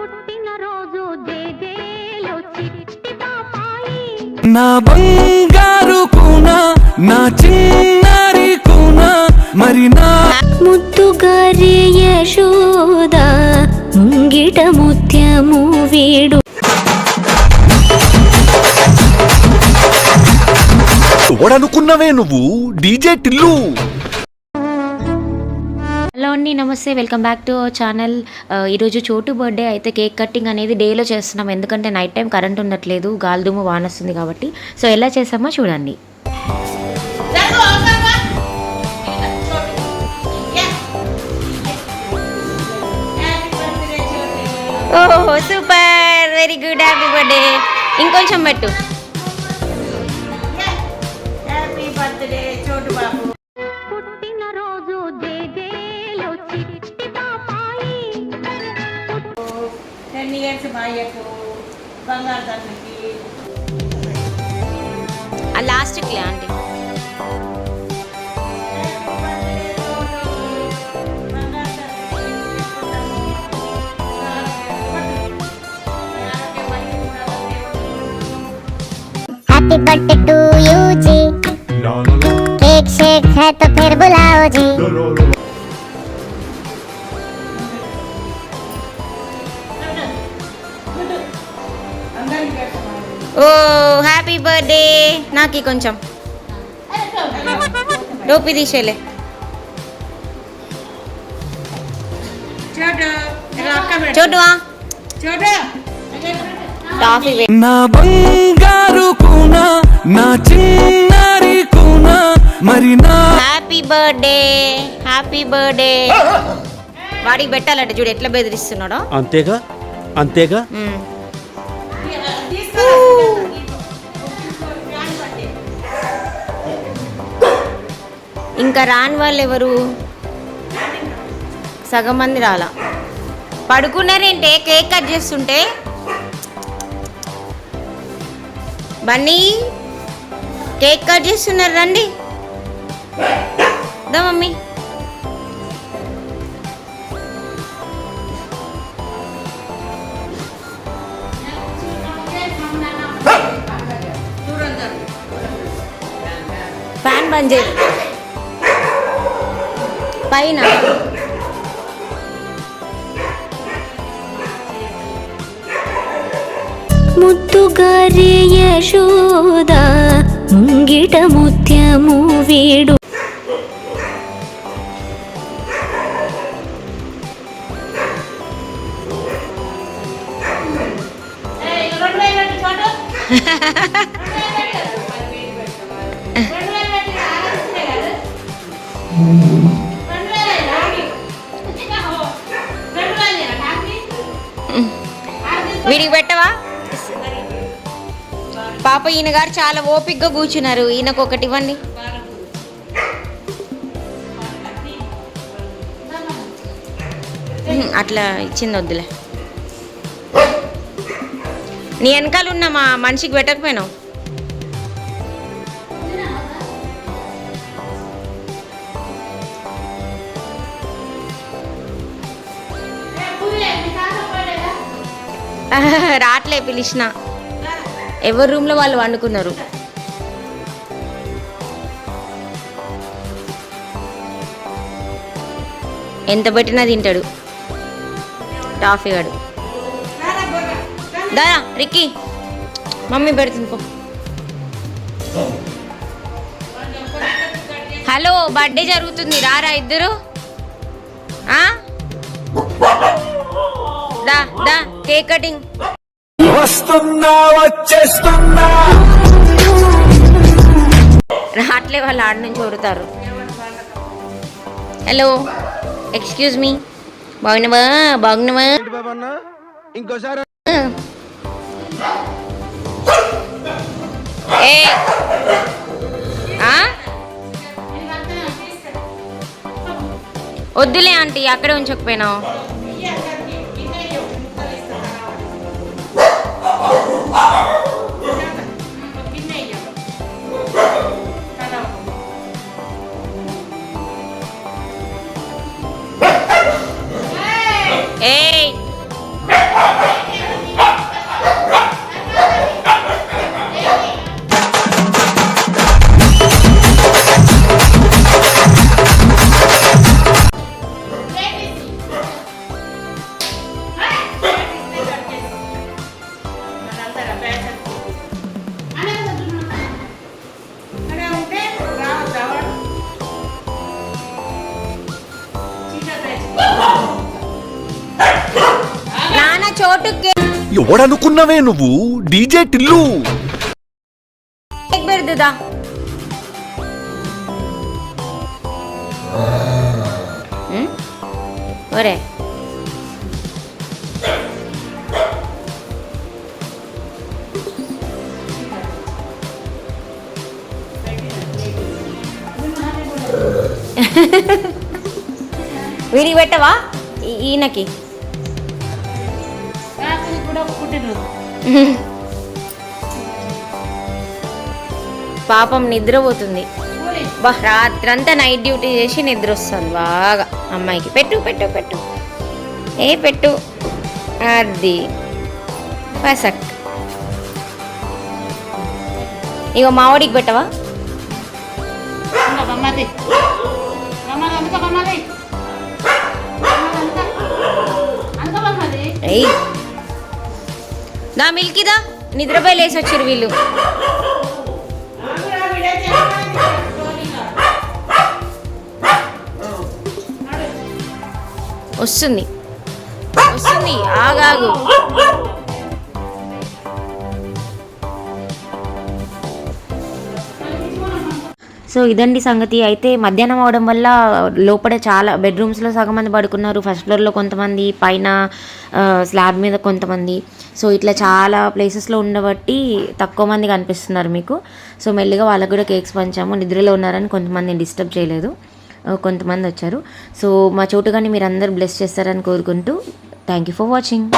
పుట్టినరోజు జేజేలో చిట్టి పాపాయి నా బంగారు కూన నా చిన్నారి కూన మరి నా ముద్దుగారి యశోద ముంగిట ముత్యము వీడు. ఎవడనుకున్నవే నువ్వు డీజే టిల్లు. హలో అండి నమస్తే. Welcome back to channel. ఈరోజు చోటు బర్త్డే అయితే కేక్ కటింగ్ అనేది డేలో చేస్తున్నాం. ఎందుకంటే నైట్ టైం కరెంట్ ఉండట్లేదు గాలిదుమ్ము వానొస్తుంది కాబట్టి. సో ఎలా చేసామో చూడండి. ఓహో super. Very good happy birthday ఇంకొంచెం పెట్టు. టెన్ ఇయర్స్ మా అయ్యకు బంగారు తండ్రికి ఆ లాస్ట్కి aunty happy birthday to you ji cake shake है तो फिर बुलाओ जी ఓ హ్యాపీ బర్త్డే నాకు కొంచెం. లోపి తీసేలే. చోటువా? టాఫీ నా బంగారు కూన నా చిన్నారి కూన మరి నా హ్యాపీ బర్త్డే హ్యాపీ బర్త్డే వాడికి పెట్టాలంట చూడు ఎట్లా బెదిరిస్తున్నాడో. అంతేగా? అంతేగా? ఇంకా రాని వాళ్ళు ఎవరు సగం మంది రాలా. పడుకున్నారేంటే కేక్ కట్ చేస్తుంటే? బన్నీ కేక్ కట్ చేస్తున్నారు రండి. దా మమ్మీ. ఫ్యాన్ బంద్ చేయి. పైన. ముద్దుగారి యశోద ముంగిట ముత్యము వీడు. పాప ఈయన గారు చాలా ఓపిక్గా కూర్చున్నారు. ఈయనకు ఒకటి ఇవ్వండి అట్లా ఇచ్చింది వద్దులే నీ వెనకాల ఉన్న మా మనిషికి పెట్టకపోయినావు? రాట్లే పిలిచిన. ఎవరి రూమ్లో వాళ్ళు వండుకున్నారు? ఎంత పెట్టినా తింటాడు. టాఫీ గాడు దాదా రిక్కీ. మమ్మీ పెడుతుంది పో. హలో బర్త్డే జరుగుతుంది. రారా ఇద్దరు? ఆ? దా దా కేక్ కటింగ్. వస్తున్నా వచ్చేస్తున్నా. రాట్లే వాళ్ళు ఆడ నుంచి ఊరుతారు హలో ఎక్స్క్యూజ్ మీ బాగున్నావా? బాగున్నావా? ఇంకోసారి ఏ? వద్దులే ఆంటీ అక్కడే ఉంచకపోయినావు. Hey, ఎవడనుకున్నవే నువ్వు? డీజే టిల్లు. పెడుతుందా ఒరే. వీడికి పెట్టవా? ఈయనకి. పుట్టినరోజు పాపం నిద్రపోతుంది. బా రాత్రంతా నైట్ డ్యూటీ చేసి నిద్ర వస్తుంది బాగా అమ్మాయికి. పెట్టు పెట్టు పెట్టు. ఏ పెట్టు. అది. పసక్. ఇక మావాడికి పెట్టవా? ఇంకా దా మిల్కిదా? నిద్రపోయి లేసి వచ్చారు వీళ్ళు. వస్తుంది. వస్తుంది. ఆగాగు. సో ఇదండి సంగతి. అయితే మధ్యాహ్నం అవడం వల్ల లోపల చాలా బెడ్రూమ్స్లో సగం మంది పడుకున్నారు. ఫస్ట్ ఫ్లోర్లో కొంతమంది పైన స్లాబ్ మీద కొంతమంది. సో ఇట్లా చాలా ప్లేసెస్లో ఉండబట్టి తక్కువ మంది కనిపిస్తున్నారు మీకు. సో మెల్లిగా వాళ్ళకు కూడా కేక్స్ పంచాము. నిద్రలో ఉన్నారని కొంతమంది డిస్టర్బ్ చేయలేదు. కొంతమంది వచ్చారు. సో మా చోటుగాని మీరు అందరు బ్లెస్ చేస్తారని కోరుకుంటూ థ్యాంక్ యూ ఫర్ వాచింగ్.